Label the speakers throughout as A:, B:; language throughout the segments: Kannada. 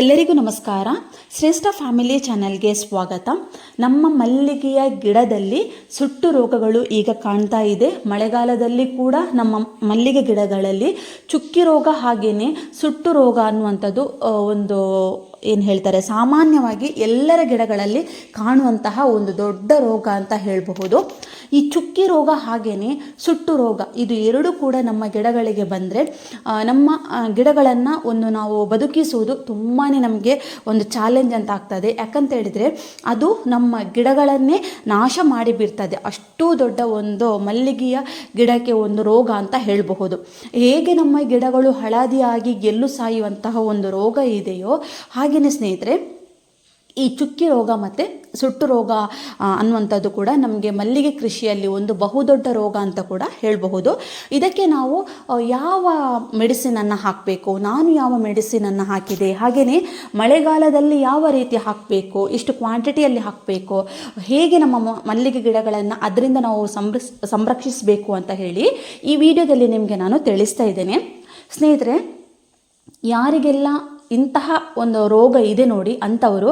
A: ಎಲ್ಲರಿಗೂ ನಮಸ್ಕಾರ. ಶ್ರೇಷ್ಠ ಫ್ಯಾಮಿಲಿ ಚಾನೆಲ್ಗೆ ಸ್ವಾಗತ. ನಮ್ಮ ಮಲ್ಲಿಗೆಯ ಗಿಡದಲ್ಲಿ ಸುಟ್ಟು ರೋಗಗಳು ಈಗ ಕಾಣ್ತಾ ಇದೆ. ಮಳೆಗಾಲದಲ್ಲಿ ಕೂಡ ನಮ್ಮ ಮಲ್ಲಿಗೆ ಗಿಡಗಳಲ್ಲಿ ಚುಕ್ಕಿ ರೋಗ ಹಾಗೆಯೇ ಸುಟ್ಟು ರೋಗ ಅನ್ನುವಂಥದ್ದು ಒಂದು ಏನು ಹೇಳ್ತಾರೆ, ಸಾಮಾನ್ಯವಾಗಿ ಎಲ್ಲರ ಗಿಡಗಳಲ್ಲಿ ಕಾಣುವಂತಹ ಒಂದು ದೊಡ್ಡ ರೋಗ ಅಂತ ಹೇಳಬಹುದು. ಈ ಚುಕ್ಕಿ ರೋಗ ಹಾಗೆಯೇ ಸುಟ್ಟು ರೋಗ, ಇದು ಎರಡೂ ಕೂಡ ನಮ್ಮ ಗಿಡಗಳಿಗೆ ಬಂದರೆ ನಮ್ಮ ಗಿಡಗಳನ್ನು ಒಂದು ನಾವು ಬದುಕಿಸುವುದು ತುಂಬಾ ನಮಗೆ ಒಂದು ಚಾಲೆಂಜ್ ಅಂತ ಆಗ್ತದೆ. ಯಾಕಂತ ಹೇಳಿದರೆ, ಅದು ನಮ್ಮ ಗಿಡಗಳನ್ನೇ ನಾಶ ಮಾಡಿಬಿಡ್ತದೆ ಅಷ್ಟು ದೊಡ್ಡ ಒಂದು ಮಲ್ಲಿಗೆಯ ಗಿಡಕ್ಕೆ ಒಂದು ರೋಗ ಅಂತ ಹೇಳಬಹುದು. ಹೇಗೆ ನಮ್ಮ ಗಿಡಗಳು ಹಳದಿಯಾಗಿ ಗೆಲ್ಲು ಸಾಯುವಂತಹ ಒಂದು ರೋಗ ಇದೆಯೋ ಹಾಗೆಯೇ ಸ್ನೇಹಿತರೆ ಈ ಚುಕ್ಕಿ ರೋಗ ಮತ್ತು ಸುಟ್ಟು ರೋಗ ಅನ್ನುವಂಥದ್ದು ಕೂಡ ನಮಗೆ ಮಲ್ಲಿಗೆ ಕೃಷಿಯಲ್ಲಿ ಒಂದು ಬಹುದೊಡ್ಡ ರೋಗ ಅಂತ ಕೂಡ ಹೇಳಬಹುದು. ಇದಕ್ಕೆ ನಾವು ಯಾವ ಮೆಡಿಸಿನನ್ನು ಹಾಕಬೇಕು, ನಾನು ಯಾವ ಮೆಡಿಸಿನನ್ನು ಹಾಕಿದೆ ಹಾಗೆಯೇ ಮಳೆಗಾಲದಲ್ಲಿ ಯಾವ ರೀತಿ ಹಾಕಬೇಕು ಎಷ್ಟು ಕ್ವಾಂಟಿಟಿಯಲ್ಲಿ ಹಾಕಬೇಕು, ಹೇಗೆ ನಮ್ಮ ಮಲ್ಲಿಗೆ ಗಿಡಗಳನ್ನು ಅದರಿಂದ ನಾವು ಸಂರಕ್ಷ, ಸಂರಕ್ಷಿಸಬೇಕು ಅಂತ ಹೇಳಿ ಈ ವಿಡಿಯೋದಲ್ಲಿ ನಿಮಗೆ ನಾನು ತಿಳಿಸ್ತಾ ಇದ್ದೇನೆ. ಸ್ನೇಹಿತರೆ, ಯಾರಿಗೆಲ್ಲ ಇಂತಹ ಒಂದು ರೋಗ ಇದೆ ನೋಡಿ ಅಂಥವರು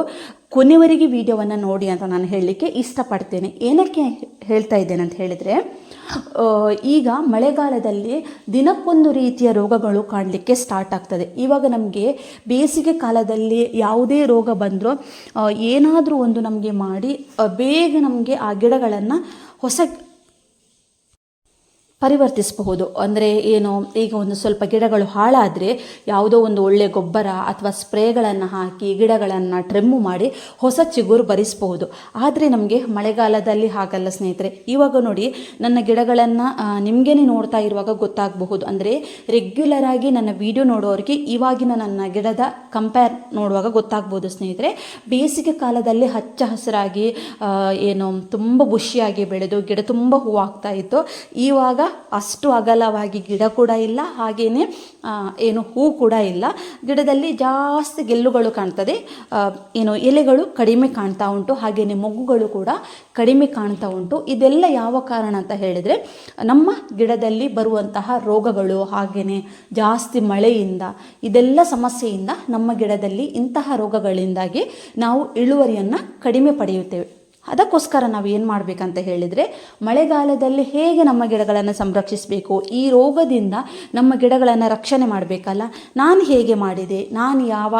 A: ಕೊನೆವರೆಗೆ ವಿಡಿಯೋವನ್ನು ನೋಡಿ ಅಂತ ನಾನು ಹೇಳಲಿಕ್ಕೆ ಇಷ್ಟಪಡ್ತೇನೆ. ಏನಕ್ಕೆ ಹೇಳ್ತಾ ಇದ್ದೇನೆ ಅಂತ ಹೇಳಿದರೆ ಈಗ ಮಳೆಗಾಲದಲ್ಲಿ ದಿನಕ್ಕೊಂದು ರೀತಿಯ ರೋಗಗಳು ಕಾಣಲಿಕ್ಕೆ ಸ್ಟಾರ್ಟ್ ಆಗ್ತದೆ. ಇವಾಗ ನಮಗೆ ಬೇಸಿಗೆ ಕಾಲದಲ್ಲಿ ಯಾವುದೇ ರೋಗ ಬಂದರೂ ಏನಾದರೂ ಒಂದು ನಮಗೆ ಮಾಡಿ ಬೇಗ ನಮಗೆ ಆ ಗಿಡಗಳನ್ನು ಹೊಸ ಪರಿವರ್ತಿಸಬಹುದು. ಅಂದರೆ ಏನು, ಈಗ ಒಂದು ಸ್ವಲ್ಪ ಗಿಡಗಳು ಹಾಳಾದರೆ ಯಾವುದೋ ಒಂದು ಒಳ್ಳೆಯ ಗೊಬ್ಬರ ಅಥವಾ ಸ್ಪ್ರೇಗಳನ್ನು ಹಾಕಿ ಗಿಡಗಳನ್ನು ಟ್ರಿಮ್ಮು ಮಾಡಿ ಹೊಸ ಚಿಗುರು ಬರಿಸಬಹುದು. ಆದರೆ ನಮಗೆ ಮಳೆಗಾಲದಲ್ಲಿ ಹಾಗಲ್ಲ ಸ್ನೇಹಿತರೆ. ಇವಾಗ ನೋಡಿ, ನನ್ನ ಗಿಡಗಳನ್ನು ನಿಮಗೇನೆ ನೋಡ್ತಾ ಇರುವಾಗ ಗೊತ್ತಾಗಬಹುದು. ಅಂದರೆ ರೆಗ್ಯುಲರ್ ಆಗಿ ನನ್ನ ವಿಡಿಯೋ ನೋಡೋರಿಗೆ ಇವಾಗಿನ ನನ್ನ ಗಿಡದ ಕಂಪೇರ್ ನೋಡುವಾಗ ಗೊತ್ತಾಗ್ಬೋದು ಸ್ನೇಹಿತರೆ. ಬೇಸಿಗೆ ಕಾಲದಲ್ಲಿ ಹಚ್ಚ ಹಸಿರಾಗಿ ಏನು, ತುಂಬ ಬುಷಿಯಾಗಿ ಬೆಳೆದು ಗಿಡ ತುಂಬ ಹೂವಾಗ್ತಾ ಇತ್ತು. ಇವಾಗ ಅಷ್ಟು ಅಗಲವಾಗಿ ಗಿಡ ಕೂಡ ಇಲ್ಲ ಹಾಗೆಯೇ ಏನು ಹೂ ಕೂಡ ಇಲ್ಲ. ಗಿಡದಲ್ಲಿ ಜಾಸ್ತಿ ಗೆಲ್ಲುಗಳು ಕಾಣ್ತದೆ. ಏನು ಎಲೆಗಳು ಕಡಿಮೆ ಕಾಣ್ತಾ ಉಂಟು ಹಾಗೆಯೇ ಮೊಗ್ಗುಗಳು ಕೂಡ ಕಡಿಮೆ ಕಾಣ್ತಾ ಉಂಟು. ಇದೆಲ್ಲ ಯಾವ ಕಾರಣ ಅಂತ ಹೇಳಿದರೆ, ನಮ್ಮ ಗಿಡದಲ್ಲಿ ಬರುವಂತಹ ರೋಗಗಳು ಹಾಗೆಯೇ ಜಾಸ್ತಿ ಮಳೆಯಿಂದ, ಇದೆಲ್ಲ ಸಮಸ್ಯೆಯಿಂದ ನಮ್ಮ ಗಿಡದಲ್ಲಿ ಇಂತಹ ರೋಗಗಳಿಂದಾಗಿ ನಾವು ಇಳುವರಿಯನ್ನು ಕಡಿಮೆ ಪಡೆಯುತ್ತೇವೆ. ಅದಕ್ಕೋಸ್ಕರ ನಾವು ಏನು ಮಾಡಬೇಕಂತ ಹೇಳಿದರೆ, ಮಳೆಗಾಲದಲ್ಲಿ ಹೇಗೆ ನಮ್ಮ ಗಿಡಗಳನ್ನು ಸಂರಕ್ಷಿಸಬೇಕು? ಈ ರೋಗದಿಂದ ನಮ್ಮ ಗಿಡಗಳನ್ನು ರಕ್ಷಣೆ ಮಾಡಬೇಕಲ್ಲ? ನಾನು ಹೇಗೆ ಮಾಡಿದೆ? ನಾನು ಯಾವ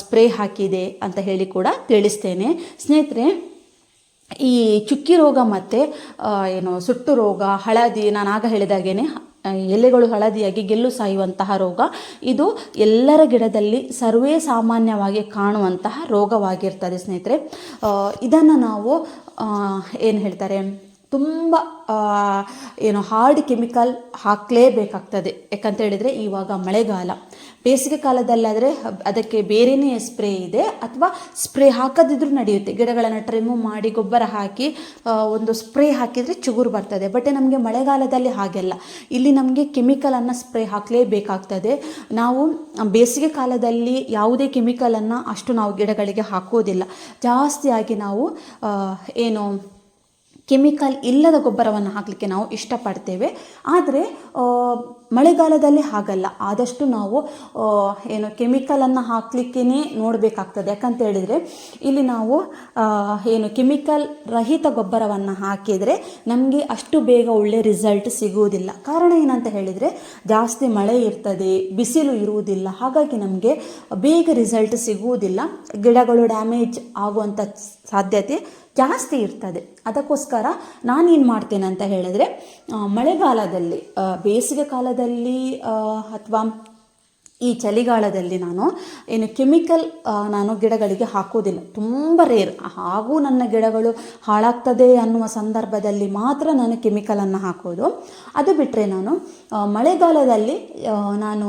A: ಸ್ಪ್ರೇ ಹಾಕಿದೆ ಅಂತ ಹೇಳಿ ಕೂಡ ತಿಳಿಸ್ತೇನೆ. ಸ್ನೇಹಿತರೆ, ಈ ಚುಕ್ಕಿ ರೋಗ ಮತ್ತು ಏನು ಸುಟ್ಟು ರೋಗ, ಹಳದಿ ನಾನು ಆಗ ಹೇಳಿದಾಗೇನೆ ಎಲೆಗಳು ಹಳದಿಯಾಗಿ ಗೆಲ್ಲು ಸಾಯುವಂತಹ ರೋಗ. ಇದು ಎಲ್ಲರ ಗಿಡದಲ್ಲಿ ಸರ್ವೇ ಸಾಮಾನ್ಯವಾಗಿ ಕಾಣುವಂತಹ ರೋಗವಾಗಿರ್ತದೆ ಸ್ನೇಹಿತರೆ. ಇದನ್ನು ನಾವು ಏನು ಹೇಳ್ತಾರೆ? ತುಂಬ ಏನು ಹಾರ್ಡ್ ಕೆಮಿಕಲ್ ಹಾಕಲೇಬೇಕಾಗ್ತದೆ. ಯಾಕಂತ ಹೇಳಿದರೆ ಇವಾಗ ಮಳೆಗಾಲ. ಬೇಸಿಗೆ ಕಾಲದಲ್ಲಾದರೆ ಅದಕ್ಕೆ ಬೇರೆಯೇ ಸ್ಪ್ರೇ ಇದೆ ಅಥವಾ ಸ್ಪ್ರೇ ಹಾಕದಿದ್ರೂ ನಡೆಯುತ್ತೆ. ಗಿಡಗಳನ್ನು ಟ್ರಿಮ್ಮು ಮಾಡಿ ಗೊಬ್ಬರ ಹಾಕಿ ಒಂದು ಸ್ಪ್ರೇ ಹಾಕಿದರೆ ಚಿಗುರು ಬರ್ತದೆ. ಬಟ್ ನಮಗೆ ಮಳೆಗಾಲದಲ್ಲಿ ಹಾಗೆಲ್ಲ. ಇಲ್ಲಿ ನಮಗೆ ಕೆಮಿಕಲನ್ನು ಸ್ಪ್ರೇ ಹಾಕಲೇಬೇಕಾಗ್ತದೆ. ನಾವು ಬೇಸಿಗೆ ಕಾಲದಲ್ಲಿ ಯಾವುದೇ ಕೆಮಿಕಲನ್ನು ಅಷ್ಟು ನಾವು ಗಿಡಗಳಿಗೆ ಹಾಕೋದಿಲ್ಲ. ಜಾಸ್ತಿಯಾಗಿ ನಾವು ಏನು ಕೆಮಿಕಲ್ ಇಲ್ಲದ ಗೊಬ್ಬರವನ್ನು ಹಾಕಲಿಕ್ಕೆ ನಾವು ಇಷ್ಟಪಡ್ತೇವೆ. ಆದರೆ ಮಳೆಗಾಲದಲ್ಲಿ ಹಾಗಲ್ಲ. ಆದಷ್ಟು ನಾವು ಏನು ಕೆಮಿಕಲನ್ನು ಹಾಕಲಿಕ್ಕೇ ನೋಡಬೇಕಾಗ್ತದೆ. ಯಾಕಂತ ಹೇಳಿದರೆ, ಇಲ್ಲಿ ನಾವು ಏನು ಕೆಮಿಕಲ್ ರಹಿತ ಗೊಬ್ಬರವನ್ನು ಹಾಕಿದರೆ ನಮಗೆ ಅಷ್ಟು ಬೇಗ ಒಳ್ಳೆ ರಿಸಲ್ಟ್ ಸಿಗುವುದಿಲ್ಲ. ಕಾರಣ ಏನಂತ ಹೇಳಿದರೆ, ಜಾಸ್ತಿ ಮಳೆ ಇರ್ತದೆ, ಬಿಸಿಲು ಇರುವುದಿಲ್ಲ. ಹಾಗಾಗಿ ನಮಗೆ ಬೇಗ ರಿಸಲ್ಟ್ ಸಿಗುವುದಿಲ್ಲ. ಗಿಡಗಳು ಡ್ಯಾಮೇಜ್ ಆಗುವಂಥ ಸಾಧ್ಯತೆ ಜಾಸ್ತಿ ಇರ್ತದೆ. ಅದಕ್ಕೋಸ್ಕರ ನಾನೇನು ಮಾಡ್ತೇನೆ ಅಂತ ಹೇಳಿದ್ರೆ ಮಳೆಗಾಲದಲ್ಲಿ ಬೇಸಿಗೆ ಕಾಲದಲ್ಲಿ ಅಥವಾ ಈ ಚಳಿಗಾಲದಲ್ಲಿ ನಾನು ಏನು ಕೆಮಿಕಲ್ ನಾನು ಗಿಡಗಳಿಗೆ ಹಾಕೋದಿಲ್ಲ. ತುಂಬ ರೇರ್ ಹಾಗೂ ನನ್ನ ಗಿಡಗಳು ಹಾಳಾಗ್ತದೆ ಅನ್ನುವ ಸಂದರ್ಭದಲ್ಲಿ ಮಾತ್ರ ನಾನು ಕೆಮಿಕಲನ್ನು ಹಾಕೋದು. ಅದು ಬಿಟ್ಟರೆ ನಾನು ಮಳೆಗಾಲದಲ್ಲಿ ನಾನು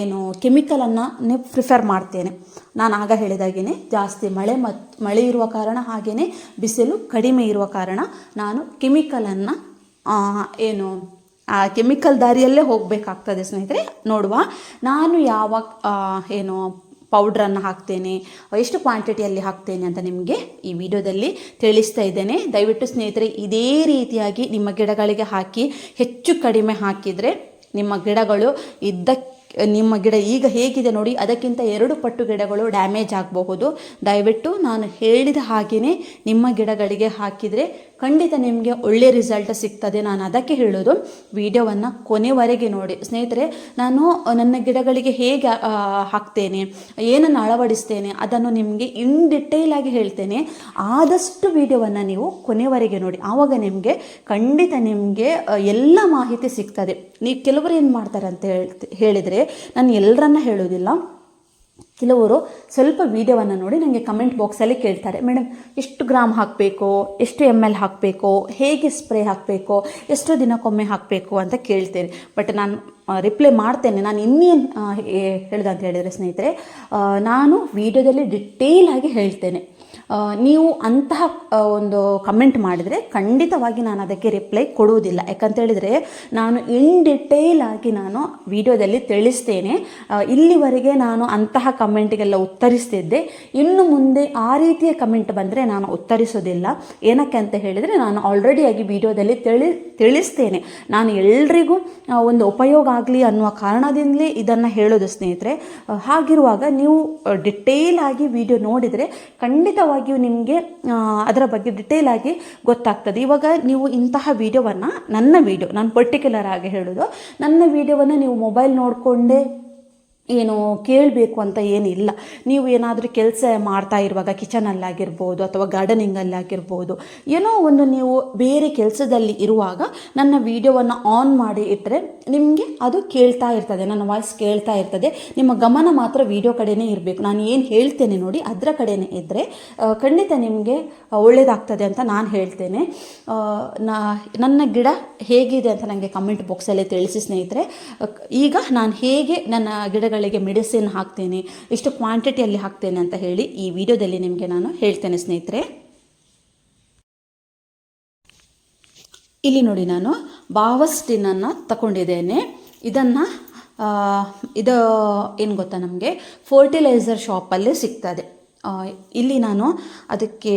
A: ಏನು ಕೆಮಿಕಲನ್ನು ಪ್ರಿಫರ್ ಮಾಡ್ತೇನೆ. ನಾನು ಆಗ ಹೇಳಿದಾಗೇ ಜಾಸ್ತಿ ಮಳೆ ಮತ್ತು ಮಳೆ ಇರುವ ಕಾರಣ ಹಾಗೆಯೇ ಬಿಸಿಲು ಕಡಿಮೆ ಇರುವ ಕಾರಣ ನಾನು ಕೆಮಿಕಲನ್ನು ಏನು ಆ ಕೆಮಿಕಲ್ ದಾರಿಯಲ್ಲೇ ಹೋಗಬೇಕಾಗ್ತದೆ ಸ್ನೇಹಿತರೆ. ನೋಡುವ. ನಾನು ಯಾವ ಏನು ಪೌಡ್ರನ್ನು ಹಾಕ್ತೇನೆ, ಎಷ್ಟು ಕ್ವಾಂಟಿಟಿಯಲ್ಲಿ ಹಾಕ್ತೇನೆ ಅಂತ ನಿಮಗೆ ಈ ವಿಡಿಯೋದಲ್ಲಿ ತಿಳಿಸ್ತಾ ಇದ್ದೇನೆ. ದಯವಿಟ್ಟು ಸ್ನೇಹಿತರೆ, ಇದೇ ರೀತಿಯಾಗಿ ನಿಮ್ಮ ಗಿಡಗಳಿಗೆ ಹಾಕಿ, ಹೆಚ್ಚು ಕಡಿಮೆ ಹಾಕಿದರೆ ನಿಮ್ಮ ಗಿಡಗಳು ಇದ್ದಕ್ಕೆ ನಿಮ್ಮ ಗಿಡ ಈಗ ಹೇಗಿದೆ ನೋಡಿ, ಅದಕ್ಕಿಂತ ಎರಡು ಪಟ್ಟು ಗಿಡಗಳು ಡ್ಯಾಮೇಜ್ ಆಗಬಹುದು. ದಯವಿಟ್ಟು ನಾನು ಹೇಳಿದ ಹಾಗೆಯೇ ನಿಮ್ಮ ಗಿಡಗಳಿಗೆ ಹಾಕಿದರೆ ಖಂಡಿತ ನಿಮಗೆ ಒಳ್ಳೆ ರಿಸಲ್ಟ್ ಸಿಗ್ತದೆ. ನಾನು ಅದಕ್ಕೆ ಹೇಳೋದು, ವಿಡಿಯೋವನ್ನು ಕೊನೆವರೆಗೆ ನೋಡಿ. ಸ್ನೇಹಿತರೆ, ನಾನು ನನ್ನ ಗಿಡಗಳಿಗೆ ಹೇಗೆ ಹಾಕ್ತೇನೆ, ಏನನ್ನು ಅಳವಡಿಸ್ತೇನೆ, ಅದನ್ನು ನಿಮಗೆ ಇನ್ ಡಿಟೇಲ್ ಆಗಿ ಹೇಳ್ತೇನೆ. ಆದಷ್ಟು ವಿಡಿಯೋವನ್ನು ನೀವು ಕೊನೆವರೆಗೆ ನೋಡಿ. ಆವಾಗ ನಿಮಗೆ ಖಂಡಿತ ನಿಮಗೆ ಎಲ್ಲ ಮಾಹಿತಿ ಸಿಗ್ತದೆ. ನೀವು ಕೆಲವರು ಏನು ಮಾಡ್ತಾರೆ ಅಂತ ಹೇಳ್ತಿ, ಹೇಳಿದರೆ, ನಾನು ಎಲ್ಲರನ್ನ ಹೇಳೋದಿಲ್ಲ. ಕೆಲವರು ಸ್ವಲ್ಪ ವೀಡಿಯೋವನ್ನು ನೋಡಿ ನನಗೆ ಕಮೆಂಟ್ ಬಾಕ್ಸಲ್ಲಿ ಕೇಳ್ತಾರೆ. ಮೇಡಮ್ ಎಷ್ಟು ಗ್ರಾಮ್ ಹಾಕಬೇಕು? ಎಷ್ಟು ಎಂ ಎಲ್ ಹಾಕಬೇಕು? ಹೇಗೆ ಸ್ಪ್ರೇ ಹಾಕಬೇಕು? ಎಷ್ಟು ದಿನಕ್ಕೊಮ್ಮೆ ಹಾಕಬೇಕು? ಅಂತ ಕೇಳ್ತೇನೆ. ಬಟ್ ನಾನು ರಿಪ್ಲೈ ಮಾಡ್ತೇನೆ. ನಾನು ಇನ್ನೇನು ಹೇಳ್ದಂತ ಹೇಳಿದರೆ ಸ್ನೇಹಿತರೆ ನಾನು ವೀಡಿಯೋದಲ್ಲಿ ಡಿಟೇಲ್ ಆಗಿ ಹೇಳ್ತೇನೆ. ನೀವು ಅಂತಹ ಒಂದು ಕಮೆಂಟ್ ಮಾಡಿದರೆ ಖಂಡಿತವಾಗಿ ನಾನು ಅದಕ್ಕೆ ರಿಪ್ಲೈ ಕೊಡುವುದಿಲ್ಲ. ಯಾಕಂತ ಹೇಳಿದರೆ ನಾನು ಇನ್ ಡಿಟೇಲ್ ಆಗಿ ನಾನು ವಿಡಿಯೋದಲ್ಲಿ ತಿಳಿಸ್ತೇನೆ. ಇಲ್ಲಿವರೆಗೆ ನಾನು ಅಂತಹ ಕಮೆಂಟ್ಗೆಲ್ಲ ಉತ್ತರಿಸ್ತಿದ್ದೆ. ಇನ್ನು ಮುಂದೆ ಆ ರೀತಿಯ ಕಮೆಂಟ್ ಬಂದರೆ ನಾನು ಉತ್ತರಿಸೋದಿಲ್ಲ ಏನಕ್ಕೆ ಅಂತ ಹೇಳಿದರೆ ನಾನು ಆಲ್ರೆಡಿ ಆಗಿ ವಿಡಿಯೋದಲ್ಲಿ ತಿಳಿ, ತಿಳಿಸ್ತೇನೆ. ನಾನು ಎಲ್ರಿಗೂ ಒಂದು ಉಪಯೋಗ ಆಗಲಿ ಅನ್ನುವ ಕಾರಣದಿಂದಲೇ ಇದನ್ನು ಹೇಳೋದು ಸ್ನೇಹಿತರೆ. ಹಾಗಿರುವಾಗ ನೀವು ಡಿಟೇಲ್ ಆಗಿ ವಿಡಿಯೋ ನೋಡಿದರೆ ಖಂಡಿತವಾಗಿಯೂ ನಿಮಗೆ ಅದರ ಬಗ್ಗೆ ಡಿಟೇಲ್ ಆಗಿ ಗೊತ್ತಾಗ್ತದೆ. ಇವಾಗ ನೀವು ಇಂತಹ ವಿಡಿಯೋವನ್ನು ನನ್ನ ವಿಡಿಯೋ ನಾನು ಪರ್ಟಿಕ್ಯುಲರ್ ಆಗಿ ಹೇಳೋದು, ನನ್ನ ವಿಡಿಯೋವನ್ನು ನೀವು ಮೊಬೈಲ್ ನೋಡಿಕೊಂಡೇ ಏನು ಕೇಳಬೇಕು ಅಂತ ಏನಿಲ್ಲ. ನೀವು ಏನಾದರೂ ಕೆಲಸ ಮಾಡ್ತಾ ಇರುವಾಗ ಕಿಚನಲ್ಲಾಗಿರ್ಬೋದು ಅಥವಾ ಗಾರ್ಡನಿಂಗಲ್ಲಾಗಿರ್ಬೋದು ಏನೋ ಒಂದು ನೀವು ಬೇರೆ ಕೆಲಸದಲ್ಲಿ ಇರುವಾಗ ನನ್ನ ವೀಡಿಯೋವನ್ನು ಆನ್ ಮಾಡಿ ಇಟ್ಟರೆ ನಿಮಗೆ ಅದು ಕೇಳ್ತಾ ಇರ್ತದೆ, ನನ್ನ ವಾಯ್ಸ್ ಕೇಳ್ತಾ ಇರ್ತದೆ. ನಿಮ್ಮ ಗಮನ ಮಾತ್ರ ವಿಡಿಯೋ ಕಡೆನೇ ಇರಬೇಕು. ನಾನು ಏನು ಹೇಳ್ತೇನೆ ನೋಡಿ, ಅದರ ಕಡೆನೇ ಇದ್ದರೆ ಖಂಡಿತ ನಿಮಗೆ ಒಳ್ಳೆಯದಾಗ್ತದೆ ಅಂತ ನಾನು ಹೇಳ್ತೇನೆ. ನನ್ನ ಗಿಡ ಹೇಗಿದೆ ಅಂತ ನನಗೆ ಕಮೆಂಟ್ ಬಾಕ್ಸಲ್ಲಿ ತಿಳಿಸಿ ಸ್ನೇಹಿತರೆ. ಈಗ ನಾನು ಹೇಗೆ ನನ್ನ ಗಿಡಗಳಿಗೆ ಮೆಡಿಸಿನ್ ಹಾಕ್ತೇನೆ ಎಷ್ಟು ಕ್ವಾಂಟಿಟಿಯಲ್ಲಿ ಹಾಕ್ತೇನೆ ಅಂತ ಹೇಳಿ ಈ ವಿಡಿಯೋದಲ್ಲಿ ನಿಮಗೆ ನಾನು ಹೇಳ್ತೇನೆ ಸ್ನೇಹಿತರೆ. ಇಲ್ಲಿ ನೋಡಿ ನಾನು ಬಾವಸ್ಟಿನನ್ನು ತಗೊಂಡಿದ್ದೇನೆ ಇದನ್ನು ಇದು ಏನು ಗೊತ್ತಾ ನಮಗೆ? ಫರ್ಟಿಲೈಸರ್ ಶಾಪಲ್ಲೇ ಸಿಗ್ತದೆ. ಇಲ್ಲಿ ನಾನು ಅದಕ್ಕೆ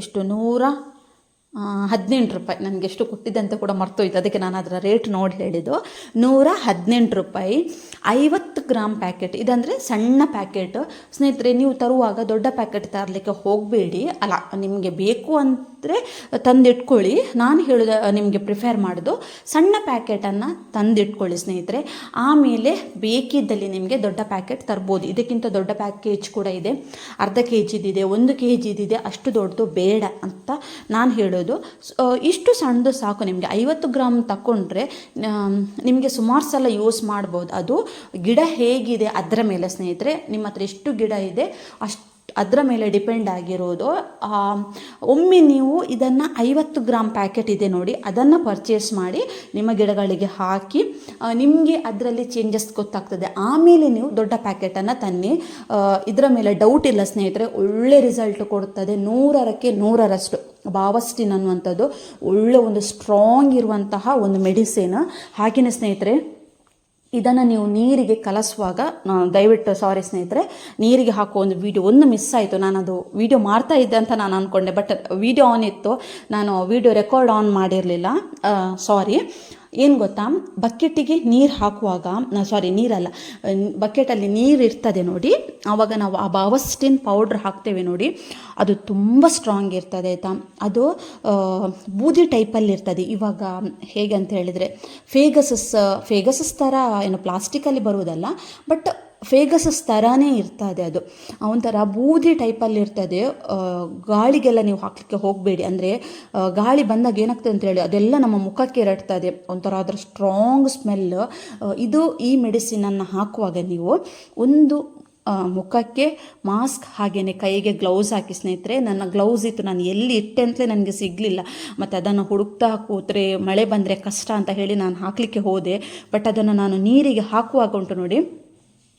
A: ಎಷ್ಟು ನೂರ ಹದಿನೆಂಟು ರೂಪಾಯಿ. ನನಗೆ ಎಷ್ಟು ಕೊಟ್ಟಿದ್ದಂತ ಕೂಡ ಮರ್ತೋಯ್ತು. ಅದಕ್ಕೆ ನಾನು ಅದರ ರೇಟ್ ನೋಡಿ ಹೇಳಿದ್ದು. ನೂರ ಹದಿನೆಂಟು ರೂಪಾಯಿ. ಐವತ್ತು ಗ್ರಾಮ್ ಪ್ಯಾಕೆಟ್. ಇದಂದರೆ ಸಣ್ಣ ಪ್ಯಾಕೆಟ್. ಸ್ನೇಹಿತರೆ, ನೀವು ತರುವಾಗ ದೊಡ್ಡ ಪ್ಯಾಕೆಟ್ ತರಲಿಕ್ಕೆ ಹೋಗಬೇಡಿ. ಅಲ್ಲ, ನಿಮಗೆ ಬೇಕು ಅಂದರೆ ತಂದಿಟ್ಕೊಳ್ಳಿ. ನಾನು ಹೇಳಿದ, ನಿಮಗೆ ಪ್ರಿಫೇರ್ ಮಾಡೋದು ಸಣ್ಣ ಪ್ಯಾಕೆಟನ್ನು ತಂದಿಟ್ಕೊಳ್ಳಿ ಸ್ನೇಹಿತರೆ. ಆಮೇಲೆ ಬೇಕಿದ್ದಲ್ಲಿ ನಿಮಗೆ ದೊಡ್ಡ ಪ್ಯಾಕೆಟ್ ತರ್ಬೋದು. ಇದಕ್ಕಿಂತ ದೊಡ್ಡ ಪ್ಯಾಕೇಜ್ ಕೂಡ ಇದೆ. ಅರ್ಧ ಕೆ ಜಿದಿದೆ ಒಂದು ಕೆ ಜಿದಿದೆ ಅಷ್ಟು ದೊಡ್ಡದು ಬೇಡ ಅಂತ ನಾನು ಹೇಳೋದು. ಇಷ್ಟು ಸಣ್ಣದು ಸಾಕು ನಿಮಗೆ. ಐವತ್ತು ಗ್ರಾಮ್ ತಗೊಂಡ್ರೆ ನಿಮಗೆ ಸುಮಾರು ಸಲ ಯೂಸ್ ಮಾಡ್ಬೋದು. ಅದು ಗಿಡ ಹೇಗಿದೆ ಅದರ ಮೇಲೆ ಸ್ನೇಹಿತರೆ, ನಿಮ್ಮ ಹತ್ರ ಎಷ್ಟು ಗಿಡ ಇದೆ, ಅಷ್ಟು ಅದರ ಮೇಲೆ ಡಿಪೆಂಡ್ ಆಗಿರೋದು ಒಮ್ಮೆ ನೀವು ಇದನ್ನು ಐವತ್ತು ಗ್ರಾಮ್ ಪ್ಯಾಕೆಟ್ ಇದೆ ನೋಡಿ, ಅದನ್ನು ಪರ್ಚೇಸ್ ಮಾಡಿ ನಿಮ್ಮ ಗಿಡಗಳಿಗೆ ಹಾಕಿ ನಿಮಗೆ ಅದರಲ್ಲಿ ಚೇಂಜಸ್ ಗೊತ್ತಾಗ್ತದೆ. ಆಮೇಲೆ ನೀವು ದೊಡ್ಡ ಪ್ಯಾಕೆಟನ್ನು ತನ್ನಿ ಇದರ ಮೇಲೆ ಡೌಟ್ ಇಲ್ಲ ಸ್ನೇಹಿತರೆ, ಒಳ್ಳೆ ರಿಸಲ್ಟ್ ಕೊಡ್ತದೆ. ನೂರರಕ್ಕೆ ನೂರರಷ್ಟು ಬಾವಸ್ಟಿನ್ ಅನ್ನುವಂಥದ್ದು, ಒಳ್ಳೆ ಒಂದು ಸ್ಟ್ರಾಂಗ್ ಇರುವಂತಹ ಒಂದು ಮೆಡಿಸಿನ್ ಹಾಗೆಯೇ ಸ್ನೇಹಿತರೆ ಇದನ್ನು ನೀವು ನೀರಿಗೆ ಕಲಸುವಾಗ ದಯವಿಟ್ಟು ಸಾರಿ ಸ್ನೇಹಿತರೆ, ನೀರಿಗೆ ಹಾಕೋ ಒಂದು ವಿಡಿಯೋ ಒಂದು ಮಿಸ್ ಆಯಿತು. ನಾನು ಅದು ವೀಡಿಯೋ ಮಾಡ್ತಾ ಇದ್ದೆ ಅಂತ ನಾನು ಅಂದ್ಕೊಂಡೆ ಬಟ್ ವೀಡಿಯೋ ಆನ್ ಇತ್ತು. ನಾನು ವೀಡಿಯೋ ರೆಕಾರ್ಡ್ ಆನ್ ಮಾಡಿರಲಿಲ್ಲ. ಸಾರಿ ಏನು ಗೊತ್ತಾ? ಬಕೆಟಿಗೆ ನೀರು ಹಾಕುವಾಗ ಸಾರಿ ನೀರಲ್ಲ ಬಕೆಟಲ್ಲಿ ನೀರು ಇರ್ತದೆ ನೋಡಿ. ಆವಾಗ ನಾವು ಆ ಬಾವಸ್ಟಿನ್ ಪೌಡ್ರ್ ಹಾಕ್ತೇವೆ ನೋಡಿ. ಅದು ತುಂಬ ಸ್ಟ್ರಾಂಗ್ ಇರ್ತದೆ ಆಯಿತಾ? ಅದು ಬೂದಿ ಟೈಪಲ್ಲಿ ಇರ್ತದೆ. ಇವಾಗ ಹೇಗೆ ಅಂತ ಹೇಳಿದರೆ ಫೇಗಸಸ್ ಫೇಗಸಸ್ ಥರ ಏನು ಪ್ಲಾಸ್ಟಿಕಲ್ಲಿ ಬರುವುದಲ್ಲ ಬಟ್ ಫೇಗಸಸ್ ಥರನೇ ಇರ್ತದೆ ಅದು. ಒಂಥರ ಬೂದಿ ಟೈಪಲ್ಲಿ ಇರ್ತದೆ ಗಾಳಿಗೆಲ್ಲ ನೀವು ಹಾಕಲಿಕ್ಕೆ ಹೋಗಬೇಡಿ. ಅಂದರೆ ಗಾಳಿ ಬಂದಾಗ ಏನಾಗ್ತದೆ ಅಂತ ಹೇಳಿ, ಅದೆಲ್ಲ ನಮ್ಮ ಮುಖಕ್ಕೆ ಎರಡ್ತದೆ ಒಂಥರ ಅದರ ಸ್ಟ್ರಾಂಗ್ ಸ್ಮೆಲ್ ಇದು ಈ ಮೆಡಿಸಿನನ್ನು ಹಾಕುವಾಗ ನೀವು ಒಂದು ಮುಖಕ್ಕೆ ಮಾಸ್ಕ್ ಹಾಗೆಯೇ ಕೈಗೆ ಗ್ಲೌಸ್ ಹಾಕಿ ಸ್ನೇಹಿತರೆ, ನನ್ನ ಗ್ಲೌಸ್ ಇತ್ತು, ನಾನು ಎಲ್ಲಿ ಇಟ್ಟೆ ಅಂತಲೇ ನನಗೆ ಸಿಗಲಿಲ್ಲ. ಮತ್ತು ಅದನ್ನು ಹುಡುಕ್ತಾ ಕೂತ್ರೆ ಮಳೆ ಬಂದರೆ ಕಷ್ಟ ಅಂತ ಹೇಳಿ ನಾನು ಹಾಕಲಿಕ್ಕೆ ಹೋದೆ. ಬಟ್ ಅದನ್ನು ನಾನು ನೀರಿಗೆ ಹಾಕುವಾಗ ಉಂಟು ನೋಡಿ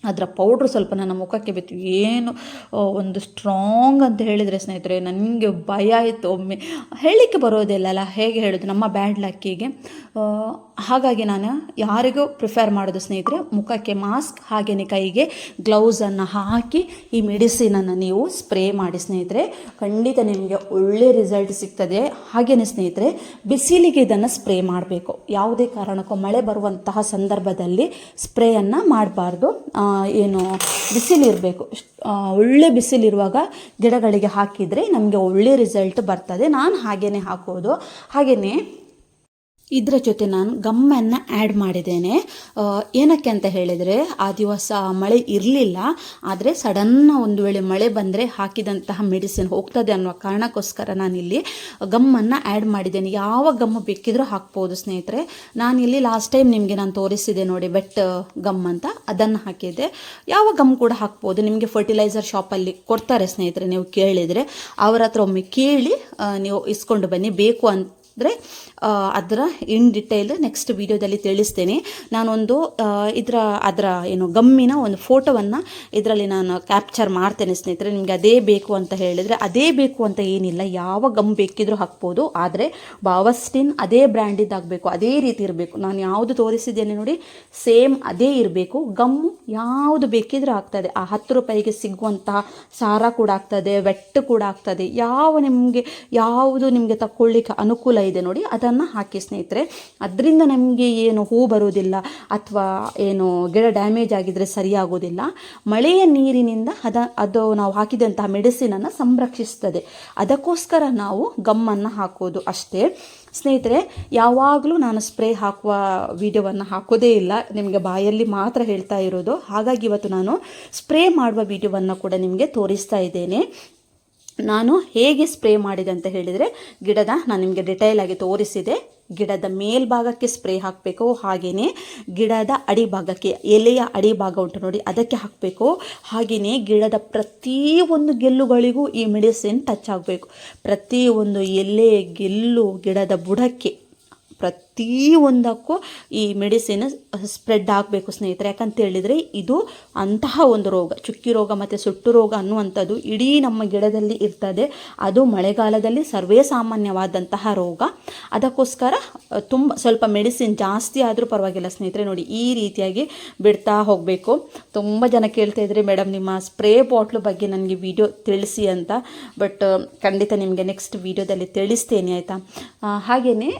A: ಅದರ ಪೌಡ್ರ್ ಸ್ವಲ್ಪ ನನ್ನ ಮುಖಕ್ಕೆ ಬಿತ್ತು. ಏನು ಒಂದು ಸ್ಟ್ರಾಂಗ್ ಅಂತ ಹೇಳಿದರೆ ಸ್ನೇಹಿತರೆ ನನಗೆ ಭಯ ಆಯಿತು ಒಮ್ಮೆ. ಹೇಳಲಿಕ್ಕೆ ಬರೋದಿಲ್ಲಲ್ಲ ಹೇಗೆ ಹೇಳೋದು? ನಮ್ಮ ಬ್ಯಾಡ್ ಲಕ್ಕಿಗೆ ಹಾಗಾಗಿ ನಾನು ಯಾರಿಗೂ ಪ್ರಿಫರ್ ಮಾಡೋದು ಸ್ನೇಹಿತರೆ ಮುಖಕ್ಕೆ ಮಾಸ್ಕ್ ಹಾಗೆಯೇ ಕೈಗೆ ಗ್ಲೌಸನ್ನು ಹಾಕಿ ಈ ಮೆಡಿಸಿನನ್ನು ನೀವು ಸ್ಪ್ರೇ ಮಾಡಿ ಸ್ನೇಹಿತರೆ. ಖಂಡಿತ ನಿಮಗೆ ಒಳ್ಳೆ ರಿಸಲ್ಟ್ ಸಿಗ್ತದೆ. ಹಾಗೆಯೇ ಸ್ನೇಹಿತರೆ, ಬಿಸಿಲಿಗೆ ಇದನ್ನು ಸ್ಪ್ರೇ ಮಾಡಬೇಕು. ಯಾವುದೇ ಕಾರಣಕ್ಕೂ ಮಳೆ ಬರುವಂತಹ ಸಂದರ್ಭದಲ್ಲಿ ಸ್ಪ್ರೇಯನ್ನು ಮಾಡಬಾರ್ದು. ಏನು, ಬಿಸಿಲಿರಬೇಕು. ಒಳ್ಳೆ ಬಿಸಿಲಿರುವಾಗ ಗಿಡಗಳಿಗೆ ಹಾಕಿದರೆ ನಮಗೆ ಒಳ್ಳೆ ರಿಸಲ್ಟ್ ಬರ್ತದೆ. ನಾನು ಹಾಗೇ ಹಾಕೋದು. ಹಾಗೆಯೇ ಇದರ ಜೊತೆ ನಾನು ಗಮ್ಮನ್ನು ಆ್ಯಡ್ ಮಾಡಿದ್ದೇನೆ. ಏನಕ್ಕೆ ಅಂತ ಹೇಳಿದರೆ, ಆ ದಿವಸ ಮಳೆ ಇರಲಿಲ್ಲ, ಆದರೆ ಸಡನ್ನ ಒಂದು ವೇಳೆ ಮಳೆ ಬಂದರೆ ಹಾಕಿದಂತಹ ಮೆಡಿಸಿನ್ ಹೋಗ್ತದೆ ಅನ್ನುವ ಕಾರಣಕ್ಕೋಸ್ಕರ ನಾನಿಲ್ಲಿ ಗಮ್ಮನ್ನು ಆ್ಯಡ್ ಮಾಡಿದ್ದೇನೆ. ಯಾವ ಗಮ್ಮು ಬೇಕಿದ್ರೂ ಹಾಕ್ಬೋದು ಸ್ನೇಹಿತರೆ. ನಾನಿಲ್ಲಿ ಲಾಸ್ಟ್ ಟೈಮ್ ನಿಮಗೆ ನಾನು ತೋರಿಸಿದೆ ನೋಡಿ ಬೆಟ್ ಗಮ್ ಅಂತ. ಅದನ್ನು ಹಾಕಿದ್ದೆ. ಯಾವ ಗಮ್ ಕೂಡ ಹಾಕ್ಬೋದು. ನಿಮಗೆ ಫರ್ಟಿಲೈಸರ್ ಶಾಪಲ್ಲಿ ಕೊಡ್ತಾರೆ ಸ್ನೇಹಿತರೆ, ನೀವು ಕೇಳಿದರೆ. ಅವರ ಹತ್ರ ಒಮ್ಮೆ ಕೇಳಿ ನೀವು ಇಸ್ಕೊಂಡು ಬನ್ನಿ. ಬೇಕು ಅಂತ ಅಂದರೆ ಅದರ ಇನ್ ಡಿಟೇಲ್ ನೆಕ್ಸ್ಟ್ ವಿಡಿಯೋದಲ್ಲಿ ತಿಳಿಸ್ತೇನೆ. ನಾನೊಂದು ಇದರ, ಅದರ ಏನು ಗಮ್ಮಿನ ಒಂದು ಫೋಟೋವನ್ನು ಇದರಲ್ಲಿ ನಾನು ಕ್ಯಾಪ್ಚರ್ ಮಾಡ್ತೇನೆ ಸ್ನೇಹಿತರೆ. ನಿಮಗೆ ಅದೇ ಬೇಕು ಅಂತ ಹೇಳಿದರೆ, ಅದೇ ಬೇಕು ಅಂತ ಏನಿಲ್ಲ. ಯಾವ ಗಮ್ ಬೇಕಿದ್ರೂ ಹಾಕ್ಬೋದು. ಆದರೆ ಬಾವಸ್ಟಿನ್ ಅದೇ ಬ್ರ್ಯಾಂಡಿದ್ದಾಗಬೇಕು ಅದೇ ರೀತಿ ಇರಬೇಕು. ನಾನು ಯಾವುದು ತೋರಿಸಿದ್ದೇನೆ ನೋಡಿ, ಸೇಮ್ ಅದೇ ಇರಬೇಕು. ಗಮ್ ಯಾವುದು ಬೇಕಿದ್ರೂ ಆಗ್ತದೆ ಆ ಹತ್ತು ರೂಪಾಯಿಗೆ ಸಿಗುವಂತಹ ಸಾರ ಕೂಡ ಆಗ್ತದೆ ವೆಟ್ ಕೂಡ ಆಗ್ತದೆ ಯಾವ ನಿಮಗೆ, ಯಾವುದು ನಿಮಗೆ ತಕ್ಕೊಳ್ಳಿಕ್ಕೆ ಅನುಕೂಲ ಇದೆ ನೋಡಿ, ಅದನ್ನು ಹಾಕಿ ಸ್ನೇಹಿತರೆ. ಅದರಿಂದ ನಮಗೆ ಏನು ಹೂ ಬರೋದಿಲ್ಲ ಅಥವಾ ಏನು ಗಿಡ ಡ್ಯಾಮೇಜ್ ಆಗಿದ್ರೆ ಸರಿಯಾಗೋದಿಲ್ಲ ಮಳೆಯ ನೀರಿನಿಂದ ಅದ, ಅದು ನಾವು ಹಾಕಿದಂತಹ ಮೆಡಿಸಿನನ್ನು ಸಂರಕ್ಷಿಸ್ತದೆ. ಅದಕ್ಕೋಸ್ಕರ ನಾವು ಗಮ್ಮನ್ನು ಹಾಕೋದು ಅಷ್ಟೇ. ಸ್ನೇಹಿತರೆ, ಯಾವಾಗಲೂ ನಾನು ಸ್ಪ್ರೇ ಹಾಕುವ ವಿಡಿಯೋವನ್ನು ಹಾಕೋದೇ ಇಲ್ಲ. ನಿಮಗೆ ಬಾಯಲ್ಲಿ ಮಾತ್ರ ಹೇಳ್ತಾ ಇರೋದು. ಹಾಗಾಗಿ ಇವತ್ತು ನಾನು ಸ್ಪ್ರೇ ಮಾಡುವ ವಿಡಿಯೋವನ್ನು ಕೂಡ ನಿಮಗೆ ತೋರಿಸ್ತಾ ಇದ್ದೇನೆ. ನಾನು ಹೇಗೆ ಸ್ಪ್ರೇ ಮಾಡಿದೆ ಅಂತ ಹೇಳಿದರೆ ಗಿಡದ ನಾನು ನಿಮಗೆ ಡಿಟೈಲ್ ಆಗಿ ತೋರಿಸಿದೆ. ಗಿಡದ ಮೇಲ್ಭಾಗಕ್ಕೆ ಸ್ಪ್ರೇ ಹಾಕಬೇಕು ಹಾಗೆಯೇ ಗಿಡದ ಅಡಿಭಾಗಕ್ಕೆ, ಎಲೆಯ ಅಡಿಭಾಗ ಉಂಟು ನೋಡಿ, ಅದಕ್ಕೆ ಹಾಕಬೇಕು. ಹಾಗೆಯೇ ಗಿಡದ ಪ್ರತಿಯೊಂದು ಗೆಲ್ಲುಗಳಿಗೂ ಈ ಮೆಡಿಸಿನ್ ಟಚ್ ಆಗಬೇಕು. ಪ್ರತಿಯೊಂದು ಎಲೆ ಗೆಲ್ಲು ಗಿಡದ ಬುಡಕ್ಕೆ ಪ್ರತಿಯೊಂದಕ್ಕೂ ಈ ಮೆಡಿಸಿನ್ ಸ್ಪ್ರೆಡ್ ಆಗಬೇಕು ಸ್ನೇಹಿತರೆ. ಯಾಕಂತ ಹೇಳಿದರೆ ಇದು ಅಂತಹ ಒಂದು ರೋಗ, ಚುಕ್ಕಿ ರೋಗ ಮತ್ತು ಸುಟ್ಟು ರೋಗ ಅನ್ನುವಂಥದ್ದು ಇಡೀ ನಮ್ಮ ಗಿಡದಲ್ಲಿ ಇರ್ತದೆ. ಅದು ಮಳೆಗಾಲದಲ್ಲಿ ಸರ್ವೇ ಸಾಮಾನ್ಯವಾದಂತಹ ರೋಗ. ಅದಕ್ಕೋಸ್ಕರ, ತುಂಬ ಸ್ವಲ್ಪ ಮೆಡಿಸಿನ್ ಜಾಸ್ತಿ ಆದರೂ ಪರವಾಗಿಲ್ಲ ಸ್ನೇಹಿತರೆ. ನೋಡಿ, ಈ ರೀತಿಯಾಗಿ ಬಿಡ್ತಾ ಹೋಗಬೇಕು. ತುಂಬ ಜನ ಕೇಳ್ತಾ ಇದ್ದರೆ ಮೇಡಮ್, ನಿಮ್ಮ ಸ್ಪ್ರೇ ಬಾಟ್ಲು ಬಗ್ಗೆ ನನಗೆ ವಿಡಿಯೋ ತಿಳಿಸಿ ಅಂತ. ಬಟ್ ಖಂಡಿತ ನಿಮಗೆ ನೆಕ್ಸ್ಟ್ ವಿಡಿಯೋದಲ್ಲಿ ತಿಳಿಸ್ತೇನೆ. ಆಯಿತಾ? ಹಾಗೆಯೇ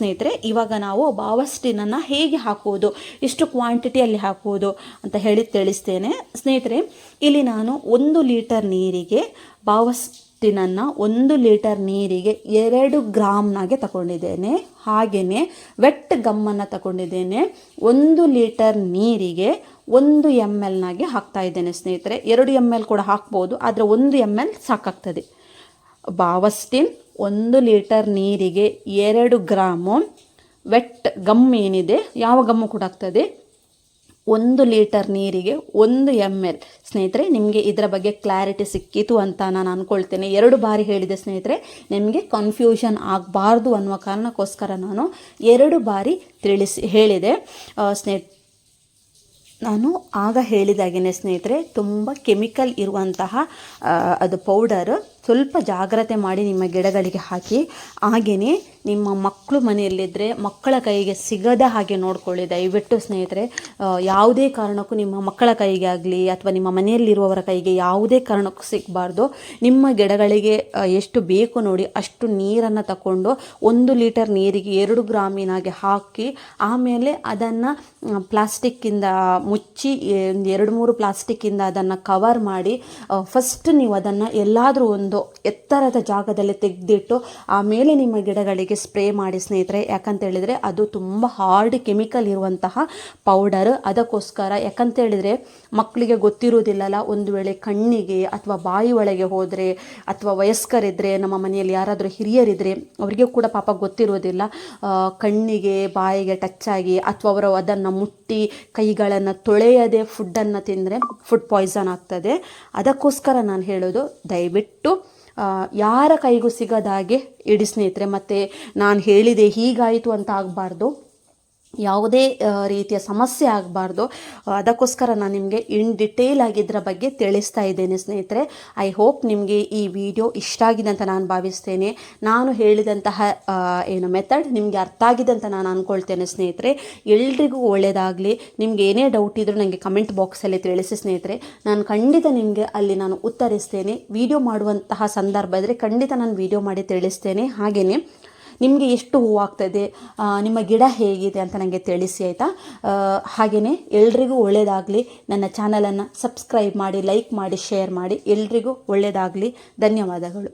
A: ಸ್ನೇಹಿತರೆ, ಇವಾಗ ನಾವು ಬಾವಸ್ಟಿನನ್ನು ಹೇಗೆ ಹಾಕುವುದು ಎಷ್ಟು ಕ್ವಾಂಟಿಟಿಯಲ್ಲಿ ಹಾಕುವುದು ಅಂತ ಹೇಳಿ ತಿಳಿಸ್ತೇನೆ. ಸ್ನೇಹಿತರೆ, ಇಲ್ಲಿ ನಾನು ಒಂದು ಲೀಟರ್ ನೀರಿಗೆ ಬಾವಸ್ಟಿನನ್ನು ಒಂದು ಲೀಟರ್ ನೀರಿಗೆ ಎರಡು ಗ್ರಾಮ್ನಾಗೆ ತಗೊಂಡಿದ್ದೇನೆ. ಹಾಗೆಯೇ ವೆಟ್ ಗಮ್ಮನ್ನು ತಗೊಂಡಿದ್ದೇನೆ. ಒಂದು ಲೀಟರ್ ನೀರಿಗೆ ಒಂದು ಎಂ ಎಲ್ನಾಗೆ ಹಾಕ್ತಾ ಇದ್ದೇನೆ ಸ್ನೇಹಿತರೆ. ಎರಡು ಎಂ ಎಲ್ ಕೂಡ ಹಾಕ್ಬೋದು, ಆದರೆ ಒಂದು ಎಂ ಎಲ್ ಸಾಕಾಗ್ತದೆ. ಬಾವಸ್ಟಿನ್ ಒಂದು ಲೀಟರ್ ನೀರಿಗೆ ಎರಡು ಗ್ರಾಮು. ವೆಟ್ ಗಮ್ ಏನಿದೆ? ಯಾವ ಗಮ್ಮು ಕೂಡ ಆಗ್ತದೆ. ಒಂದು ಲೀಟರ್ ನೀರಿಗೆ ಒಂದು ಎಂ ಎಲ್ ಸ್ನೇಹಿತರೆ, ನಿಮಗೆ ಇದರ ಬಗ್ಗೆ ಕ್ಲಾರಿಟಿ ಸಿಕ್ಕಿತು ಅಂತ ನಾನು ಅಂದ್ಕೊಳ್ತೇನೆ ಎರಡು ಬಾರಿ ಹೇಳಿದೆ ಸ್ನೇಹಿತರೆ, ನಿಮಗೆ ಕನ್ಫ್ಯೂಷನ್ ಆಗಬಾರ್ದು ಅನ್ನುವ ಕಾರಣಕ್ಕೋಸ್ಕರ ನಾನು ಎರಡು ಬಾರಿ ತಿಳಿಸಿ, ಹೇಳಿದೆ. ಸ್ನೇಹ ನಾನು ಆಗ ಹೇಳಿದಾಗೇನೆ ಸ್ನೇಹಿತರೆ, ತುಂಬ ಕೆಮಿಕಲ್ ಇರುವಂತಹ ಅದು ಪೌಡರ್ ಸ್ವಲ್ಪ ಜಾಗ್ರತೆ ಮಾಡಿ ನಿಮ್ಮ ಗಿಡಗಳಿಗೆ ಹಾಕಿ ಹಾಗೆಯೇ ನಿಮ್ಮ ಮಕ್ಕಳು ಮನೆಯಲ್ಲಿದ್ದರೆ ಮಕ್ಕಳ ಕೈಗೆ ಸಿಗದ ಹಾಗೆ ನೋಡಿಕೊಳ್ಳಿ. ದಯವಿಟ್ಟು ಸ್ನೇಹಿತರೆ ಯಾವುದೇ ಕಾರಣಕ್ಕೂ ನಿಮ್ಮ ಮಕ್ಕಳ ಕೈಗೆ ಆಗಲಿ ಅಥವಾ ನಿಮ್ಮ ಮನೆಯಲ್ಲಿರುವವರ ಕೈಗೆ ಯಾವುದೇ ಕಾರಣಕ್ಕೂ ಸಿಗಬಾರ್ದು. ನಿಮ್ಮ ಗಿಡಗಳಿಗೆ ಎಷ್ಟು ಬೇಕು ನೋಡಿ ಅಷ್ಟು ನೀರನ್ನು ತಗೊಂಡು ಒಂದು ಲೀಟರ್ ನೀರಿಗೆ ಎರಡು ಗ್ರಾಮಿನಾಗೆ ಹಾಕಿ ಆಮೇಲೆ ಅದನ್ನು ಪ್ಲಾಸ್ಟಿಕ್ಕಿಂದ ಮುಚ್ಚಿ ಒಂದು ಎರಡು ಮೂರು ಪ್ಲಾಸ್ಟಿಕ್ಕಿಂದ ಅದನ್ನು ಕವರ್ ಮಾಡಿ ಫಸ್ಟ್ ನೀವು ಅದನ್ನು ಎಲ್ಲಾದರೂ ಒಂದು ಎತ್ತರದ ಜಾಗದಲ್ಲಿ ತೆಗೆದಿಟ್ಟು ಆಮೇಲೆ ನಿಮ್ಮ ಗಿಡಗಳಿಗೆ ಸ್ಪ್ರೇ ಮಾಡಿ ಸ್ನೇಹಿತರೆ, ಯಾಕಂತೇಳಿದರೆ ಅದು ತುಂಬ ಹಾರ್ಡ್ ಕೆಮಿಕಲ್ ಇರುವಂತಹ ಪೌಡರ್ ಅದಕ್ಕೋಸ್ಕರ ಯಾಕಂತೇಳಿದರೆ ಮಕ್ಕಳಿಗೆ ಗೊತ್ತಿರುವುದಿಲ್ಲಲ್ಲ, ಒಂದು ವೇಳೆ ಕಣ್ಣಿಗೆ ಅಥವಾ ಬಾಯಿ ಒಳಗೆ ಹೋದರೆ ಅಥವಾ ವಯಸ್ಕರಿದ್ದರೆ ನಮ್ಮ ಮನೆಯಲ್ಲಿ ಯಾರಾದರೂ ಹಿರಿಯರಿದ್ದರೆ ಅವರಿಗೆ ಕೂಡ ಪಾಪ ಗೊತ್ತಿರುವುದಿಲ್ಲ. ಕಣ್ಣಿಗೆ, ಬಾಯಿಗೆ ಟಚ್ ಆಗಿ ಅಥವಾ ಅವರು ಅದನ್ನು ಮುಟ್ಟಿ ಕೈಗಳನ್ನು ತೊಳೆಯದೆ ಫುಡ್ಡನ್ನು ತಿಂದರೆ ಫುಡ್ ಪಾಯ್ಸನ್ ಆಗ್ತದೆ. ಅದಕ್ಕೋಸ್ಕರ ನಾನು ಹೇಳೋದು, ದಯವಿಟ್ಟು ಯಾರ ಕೈಗೂ ಸಿಗದ ಹಾಗೆ ಇಡಿ ಸ್ನೇಹಿತರೆ ಮತ್ತು ನಾನು ಹೇಳಿದೆ ಹೀಗಾಯಿತು ಅಂತ ಆಗಬಾರ್ದು. ಯಾವುದೇ ರೀತಿಯ ಸಮಸ್ಯೆ ಆಗಬಾರ್ದು. ಅದಕ್ಕೋಸ್ಕರ ನಾನು ನಿಮಗೆ ಇನ್ ಡಿಟೇಲ್ ಆಗಿ ಬಗ್ಗೆ ತಿಳಿಸ್ತಾ ಇದ್ದೇನೆ ಸ್ನೇಹಿತರೆ. ಐ ಹೋಪ್ ನಿಮಗೆ ಈ ವಿಡಿಯೋ ಇಷ್ಟ ಆಗಿದೆ ಅಂತ ನಾನು ಭಾವಿಸ್ತೇನೆ. ನಾನು ಹೇಳಿದಂತಹ ಏನು ಮೆಥಡ್ ನಿಮಗೆ ಅರ್ಥ ಆಗಿದೆ ಅಂತ ನಾನು ಅಂದ್ಕೊಳ್ತೇನೆ ಸ್ನೇಹಿತರೆ. ಎಲ್ರಿಗೂ ಒಳ್ಳೆಯದಾಗಲಿ ನಿಮಗೆ ಏನೇ ಡೌಟ್ ಇದ್ದರೂ ನನಗೆ ಕಮೆಂಟ್ ಬಾಕ್ಸಲ್ಲಿ ತಿಳಿಸಿ ಸ್ನೇಹಿತರೆ. ನಾನು ಖಂಡಿತ ನಿಮಗೆ ಅಲ್ಲಿ ನಾನು ಉತ್ತರಿಸ್ತೇನೆ. ವಿಡಿಯೋ ಮಾಡುವಂತಹ ಸಂದರ್ಭ ಇದ್ದರೆ ಖಂಡಿತ ನಾನು ವಿಡಿಯೋ ಮಾಡಿ ತಿಳಿಸ್ತೇನೆ. ಹಾಗೆಯೇ ನಿಮಗೆ ಎಷ್ಟು ಹೂವಾಗ್ತದೆ? ನಿಮ್ಮ ಗಿಡ ಹೇಗಿದೆ ಅಂತ ನನಗೆ ತಿಳಿಸಿ ಆಯಿತಾ? ಹಾಗೆಯೇ ಎಲ್ರಿಗೂ ಒಳ್ಳೆಯದಾಗಲಿ ನನ್ನ ಚಾನಲನ್ನು ಸಬ್ಸ್ಕ್ರೈಬ್ ಮಾಡಿ, ಲೈಕ್ ಮಾಡಿ, ಶೇರ್ ಮಾಡಿ. ಎಲ್ರಿಗೂ ಒಳ್ಳೆಯದಾಗಲಿ ಧನ್ಯವಾದಗಳು.